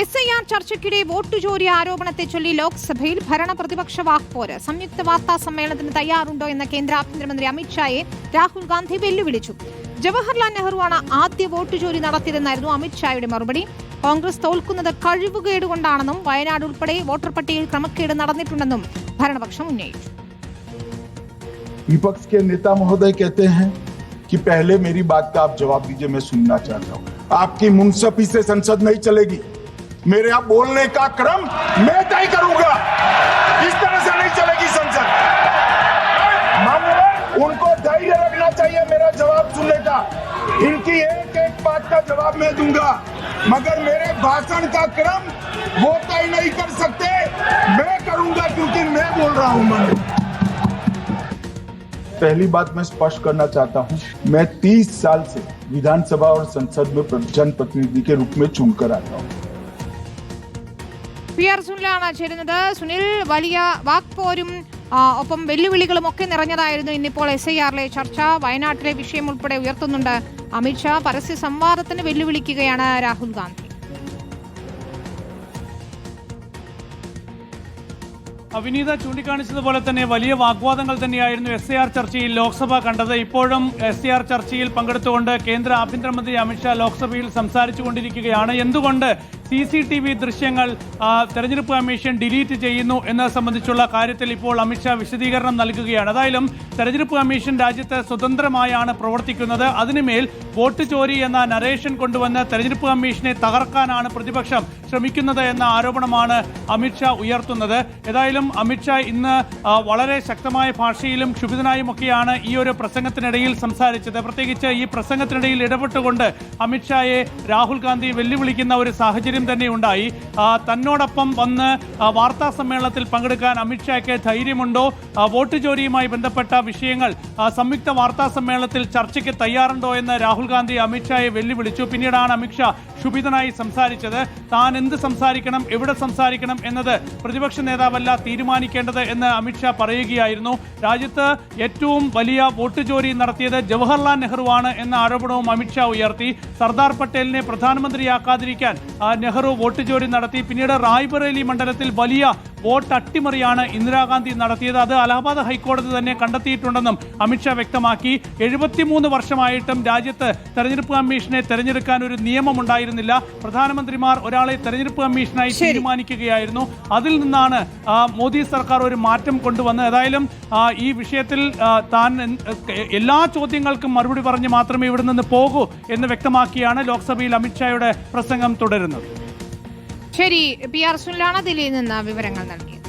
S I R ചർച്ചയ്ക്കിടെ vote ചോരി ആരോപണത്തെ ചൊല്ലി ലോക്സഭയിൽ ഭരണ പ്രതിപക്ഷ വാക്പോര് സംയുക്ത വാർത്താ സമ്മേളനത്തിന് തയ്യാറുണ്ടോ എന്ന കേന്ദ്ര ആഭ്യന്തരമന്ത്രി അമിത്ഷായെ രാഹുൽ ഗാന്ധി വെല്ലുവിളിച്ചു ജവഹർലാൽ നെഹ്റുവാണ് ആദ്യ വോട്ട് ചോരി നടത്തിയതെന്നായിരുന്നു അമിത്ഷായുടെ മറുപടി കോൺഗ്രസ് തോൽക്കുന്നത് കഴിവുകേട് കൊണ്ടാണെന്നും വയനാട് ഉൾപ്പെടെ വോട്ടർ പട്ടികയിൽ ക്രമക്കേട് നടന്നിട്ടുണ്ടെന്നും ഭരണപക്ഷം ഉന്നയിച്ചു विपक्ष के नेता महोदय कहते हैं कि पहले मेरी बात का आप जवाब दीजिए मैं सुनना चाहता हूं आपकी मुंसफी से संसद नहीं चलेगी मेरे यहाँ बोलने का क्रम मैं तय करूँगा। इस तरह से नहीं चलेगी संसद। उनको धैर्य रखना चाहिए मेरा जवाब सुनने का। इनकी एक एक बात का जवाब मैं दूँगा। मगर मेरे भाषण का क्रम वो तय नहीं कर सकते। मैं करूँगा क्योंकि मैं बोल रहा हूँ मन पहली बात मैं स्पष्ट करना चाहता हूँ। मैं 30 साल से विधानसभा और संसद में जनप्रतिनिधि के रूप में चुनकर आता हूँ। പി ആർ സുനിലാണ് ചേരുന്നത്. സുനിൽ വലിയ വാക്പോരും ഒപ്പം വെല്ലുവിളികളും ഒക്കെ നിറഞ്ഞതായിരുന്നു ഇന്നിപ്പോൾ എസ് ഐ ആറിലെ ചർച്ച. വയനാട്ടിലെ വിഷയം ഉൾപ്പെടെ ഉയർത്തുന്നുണ്ട്. അമിത്ഷാ പരസ്യ സംവാദത്തിന് വെല്ലുവിളിക്കുകയാണ് രാഹുൽ ഗാന്ധി. അവിനീത ചൂണ്ടിക്കാണിച്ചതുപോലെ തന്നെ വലിയ വാഗ്വാദങ്ങൾ തന്നെയായിരുന്നു എസ് എ ആർ ചർച്ചയിൽ ലോക്സഭ കണ്ടത്. ഇപ്പോഴും എസ് എ ആർ ചർച്ചയിൽ പങ്കെടുത്തുകൊണ്ട് കേന്ദ്ര ആഭ്യന്തരമന്ത്രി അമിത്ഷാ ലോക്സഭയിൽ സംസാരിച്ചുകൊണ്ടിരിക്കുകയാണ്. എന്തുകൊണ്ട് സി സി ടി വി ദൃശ്യങ്ങൾ തെരഞ്ഞെടുപ്പ് കമ്മീഷൻ ഡിലീറ്റ് ചെയ്യുന്നു എന്നത് സംബന്ധിച്ചുള്ള കാര്യത്തിൽ ഇപ്പോൾ അമിത്ഷാ വിശദീകരണം നൽകുകയാണ്. അതായാലും തെരഞ്ഞെടുപ്പ് കമ്മീഷൻ രാജ്യത്ത് സ്വതന്ത്രമായാണ് പ്രവർത്തിക്കുന്നത്. അതിനുമേൽ വോട്ട് ചോരി എന്ന നരേഷൻ കൊണ്ടുവന്ന് തെരഞ്ഞെടുപ്പ് കമ്മീഷനെ തകർക്കാനാണ് പ്രതിപക്ഷം ശ്രമിക്കുന്നത് എന്ന ആരോപണമാണ് അമിത്ഷാ ഉയർത്തുന്നത്. ഏതായാലും അമിത്ഷാ ഇന്ന് വളരെ ശക്തമായ ഭാഷയിലും ക്ഷുഭിതനായും ഒക്കെയാണ് ഈ ഒരു പ്രസംഗത്തിനിടയിൽ സംസാരിച്ചത്. പ്രത്യേകിച്ച് ഈ പ്രസംഗത്തിനിടയിൽ ഇടപെട്ടുകൊണ്ട് അമിത്ഷായെ രാഹുൽ ഗാന്ധി വെല്ലുവിളിക്കുന്ന ഒരു സാഹചര്യം തന്നെ ഉണ്ടായി. തന്നോടൊപ്പം വന്ന് വാർത്താ സമ്മേളനത്തിൽ പങ്കെടുക്കാൻ അമിത്ഷായ്ക്ക് ധൈര്യമുണ്ടോ? വോട്ട് ചോരിയുമായി ബന്ധപ്പെട്ട വിഷയങ്ങൾ സംയുക്ത വാർത്താ സമ്മേളനത്തിൽ ചർച്ചയ്ക്ക് തയ്യാറുണ്ടോ എന്ന് രാഹുൽ ഗാന്ധി അമിത്ഷായെ വെല്ലുവിളിച്ചു. പിന്നീടാണ് അമിത്ഷാ ക്ഷുഭിതനായി സംസാരിച്ചത്. താൻ എന്ത് സംസാരിക്കണം എവിടെ സംസാരിക്കണം എന്നത് പ്രതിപക്ഷ നേതാവല്ല തീരുമാനിക്കേണ്ടത് എന്ന് അമിത്ഷാ പറയുകയായിരുന്നു. രാജ്യത്ത് ഏറ്റവും വലിയ വോട്ട് ചോരി നടത്തിയത് ജവഹർലാൽ നെഹ്റുവാണ് എന്ന ആരോപണവും അമിത്ഷാ ഉയർത്തി. സർദാർ പട്ടേലിനെ പ്രധാനമന്ത്രിയാക്കാതിരിക്കാൻ നെഹ്റു വോട്ട് ചോരി നടത്തി. പിന്നീട് റായ്ബറേലി മണ്ഡലത്തിൽ വലിയ വോട്ട് അട്ടിമറിയാണ് ഇന്ദിരാഗാന്ധി നടത്തിയത്. അത് അലഹബാദ് ഹൈക്കോടതി തന്നെ കണ്ടെത്തിയിട്ടുണ്ടെന്നും അമിത്ഷാ വ്യക്തമാക്കി. എഴുപത്തിമൂന്ന് വർഷമായിട്ടും രാജ്യത്ത് തെരഞ്ഞെടുപ്പ് കമ്മീഷനെ തെരഞ്ഞെടുക്കാൻ ഒരു നിയമമുണ്ടായിരുന്നില്ല. പ്രധാനമന്ത്രിമാർ ഒരാളെ തെരഞ്ഞെടുപ്പ് കമ്മീഷനായി തീരുമാനിക്കുകയായിരുന്നു. അതിൽ നിന്നാണ് മോദി സർക്കാർ ഒരു മാറ്റം കൊണ്ടുവന്നത്. ഏതായാലും ഈ വിഷയത്തിൽ താൻ എല്ലാ ചോദ്യങ്ങൾക്കും മറുപടി പറഞ്ഞ് മാത്രമേ ഇവിടെ നിന്ന് പോകൂ എന്ന് വ്യക്തമാക്കിയാണ് ലോക്സഭയിൽ അമിത്ഷായുടെ പ്രസംഗം തുടരുന്നത്. ശരി പി ആർ സുനിലാണ് ദില്ലിയിൽ നിന്ന് വിവരങ്ങൾ നൽകിയത്.